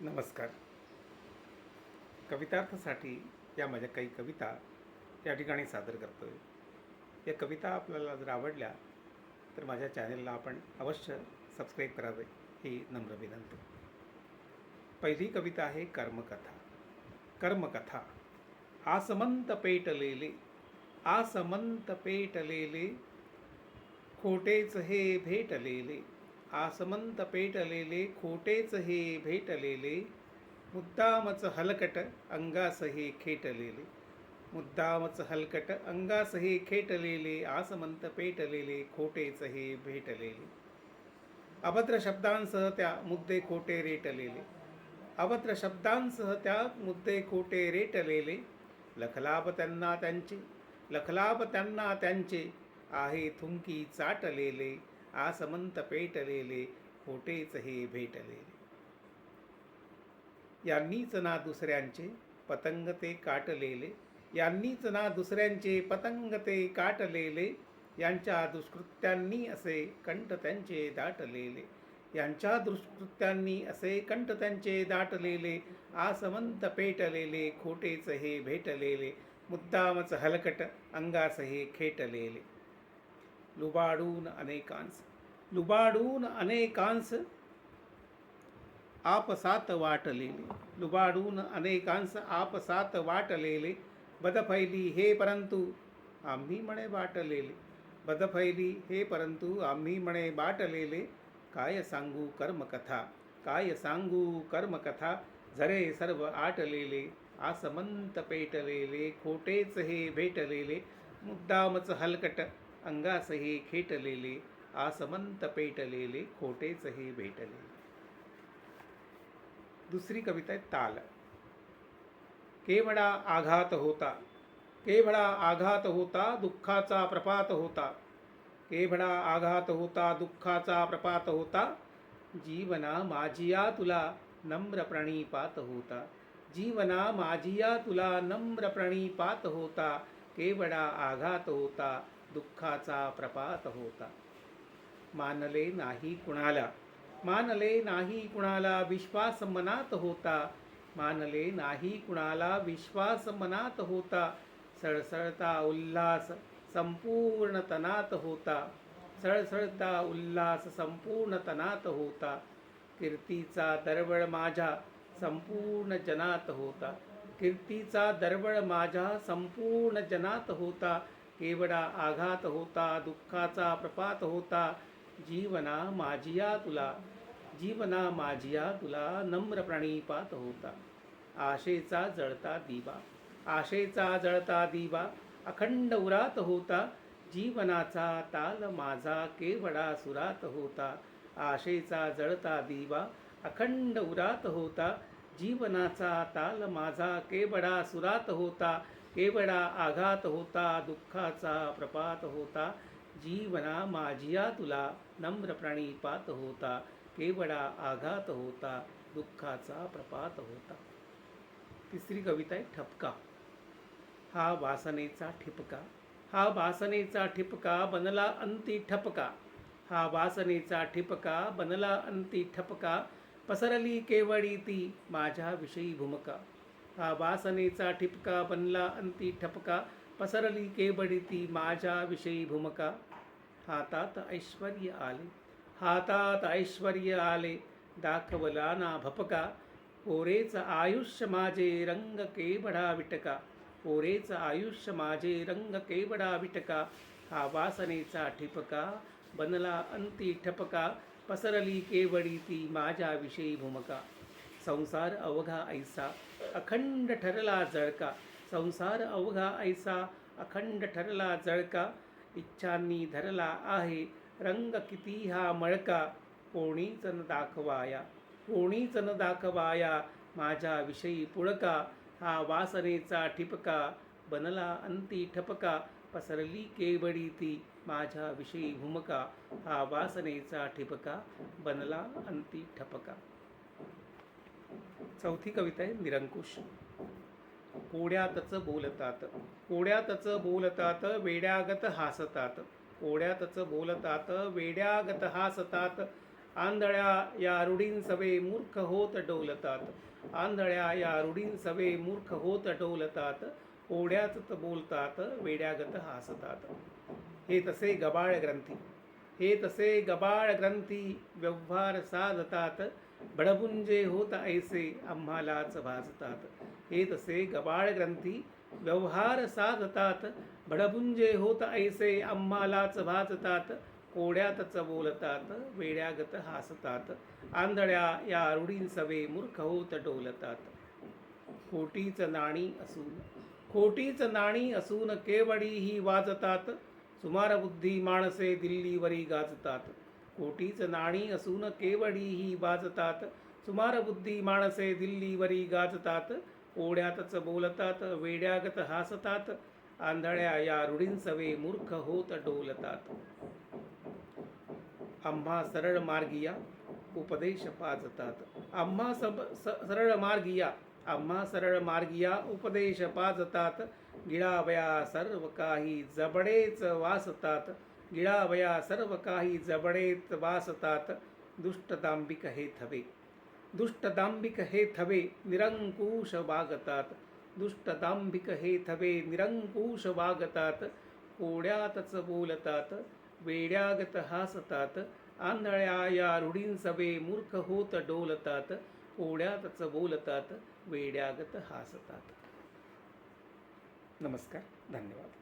नमस्कार. कवितार्थासाठी या माझ्या काही कविता या ठिकाणी सादर करतो आहे या कविता आपल्याला जर आवडल्या तर माझ्या चॅनेलला आपण अवश्य सबस्क्राईब करावे ही नम्र विनंती. पहिली कविता आहे कर्मकथा. कर्मकथा. आसमंत पेटलेले आसमंत पेटलेले खोटेच हे भेटलेले आसमंत पेटलेले खोटेच हे भेटलेले मुद्दामच हलकट अंगास हे खेटलेले मुद्दामच हलकट अंगास हे खेटलेले आसमंत पेटलेले खोटेच हे भेटलेले. अभद्र शब्दांसह त्या मुद्दे खोटे रेटलेले. अभद्र शब्दांसह त्या मुद्दे खोटे रेटलेले. लखलाप त्यांना त्यांचे लखलाप त्यांना त्यांचे आहे थुंकी चाटलेले. आसमंत पेटलेले खोटेच हे भेटलेले यांनीच ना दुसऱ्यांचे पतंग ते काटलेले यांनीच ना दुसऱ्यांचे पतंग ते काटलेले यांच्या दुष्कृत्यांनी असे कंठ त्यांचे दाटलेले यांच्या दुष्कृत्यांनी असे कंठ त्यांचे दाटलेले आसमंत पेटलेले खोटेच हे भेटलेले मुद्दामच हलकट अंगास हे खेटलेले लुबाडून अनेकांस. लुबाडून अनेकांस आपसात वाटलेले. लुबाडून अनेकांस आपसात वाटलेले. बदफैली हे परंतु आम्ही म्हणे वाटलेले बदफैली हे परंतु आम्ही म्हणे वाटलेले काय सांगू कर्मकथा? काय सांगू कर्मकथा? झरे सर्व आटलेले. आसमंत पेटलेले. खोटेच हे भेटलेले. मुद्दामच हलकट अंगासही खेटलेले आसमंत पेटलेले खोटेचही भेटले. दुसरी कविता आहे ताल. केवडा आघात होता केवडा आघात होता दुःखाचा प्रपात होता. केवडा आघात होता दुःखाचा प्रपात होता. जीवना माझिया तुला नम्र प्रणीपात होता. जीवना माझिया तुला नम्र प्रणीपात होता. केवडा आघात होता दुःखाचा प्रपात होता. मानले नाही कुणाला? मानले नाही कुणाला विश्वास मनात होता? मानले नाही कुणाला विश्वास मनात होता? सळसळता उल्हास संपूर्ण तनात होता. सळसळता उल्हास संपूर्ण तनात होता. कीर्तीचा दरवळ माझ्या संपूर्ण जनात होता. कीर्तीचा दरवळ माझ्या संपूर्ण जनात होता. केवडा आघात होता दुःखाचा प्रपात होता. जीवना माझिया तुला जीवना माझिया तुला नम्र प्रणिपात होता. आशेचा जळता दिवा आशेचा जळता दिवा अखंड उरात होता. जीवनाचा ताल माझा केवडा सुरात होता. आशेचा जळता दिवा अखंड उरात होता. जीवनाचा ताल माझा केवडा सुरात होता. केवडा आघात होता दुःखाचा प्रपात होता जीवना माझिया तुला नम्र प्रणिपात होता केवडा आघात होता दुःखाचा प्रपात होता. तिसरी कविता आहे ठपका. हा वासनेचा ठिपका. हा वासनेचा ठिपका बनला अंती ठपका. हा वासनेचा ठिपका बनला अंती ठपका. पसरली केवळी ती माझ्याविषयी भूमका. हा वासनेचा ठिपका बनला अंती ठपका पसरली केवळी ती माझ्याविषयी भूमका. हातात ऐश्वर आले हातात ऐश्वर आले दाखवला ना भपका. पोरेच आयुष्य माझे रंग केवढा विटका. पोरेच आयुष्य माझे रंग केवडा विटका. हा वासनेचा ठिपका बनला अंती ठपका पसरली केवडी ती माझ्याविषयी भूमका. संसार अवघा ऐसा अखंड ठरला जळका. संसार अवघा ऐसा अखंड ठरला जळका. इच्छांनी धरला आहे रंग किती हा मळका. कोणीच न दाखवाया कोणीच न दाखवाया माझ्याविषयी पुळका. हा वासनेचा ठिपका बनला अंती ठपका. पसरली केवडी ती माझ्याविषयी भूमका हा वासनेचा ठिपका बनला अंती ठपका. चौथी कविता आहे निरंकुश. कोड्यातच बोलतात कोड्यातच बोलतात वेड्यागत हासतात. कोड्यातच बोलतात वेड्यागत हासतात. आंधळ्या या रुढीं सवे मूर्ख होत डोलतात. आंधळ्या या रुढीं सवे मूर्ख होत डोलतात. ओढ्याच बोलतात वेड्यागत हासतात. हे तसे गबाळ ग्रंथी. हे तसे गबाळ ग्रंथी व्यवहार साधतात बडबुंजे होत ऐसे आम्हालाच भाजतात हे तसे गबाळ ग्रंथी व्यवहार साधतात बडबुंजे होत ऐसे आम्हालाच भाजतात कोड्यातच बोलतात वेड्यागत हासतात. आंधळ्या या रूढीं सवे मूर्ख होत डोलतात. खोटीच नाणी असून खोटीच नाणी असून केवडी ही वाजतात? सुमार बुद्धी माणसे दिल्लीवरी गाजतात. कोटीच नाणी असून केवडी ही वाजतात. सुमार बुद्धी माणसे दिल्लीवरी गाजतात. ओढ्यातच बोलतात वेड्यागत हासतात. आंधळ्या या रुढींसवे मूर्ख होत डोलतात. आम्हा सरळ मार्गिया उपदेश पाजतात. आम्हा सब स सरळ मार्गिया आम्हा सरळ मार्गिया उपदेश पाजतात. गिळावया सर्व काही जबडेच वासतात. गिळावया सर्व काही जबडेच वासतात. दुष्टदांबिक हे थवे. दुष्टदांबिक हे थवे निरंकुश वागतात. दुष्टदांबिक हे थवे निरंकुश वागतात. कोड्यातच बोलतात. वेड्यागत हासतात. आंधळ्या या रूढींसवे मूर्ख होत डोलतात. कोड्यातच बोलतात वेड्यागत हासतात. नमस्कार धन्यवाद.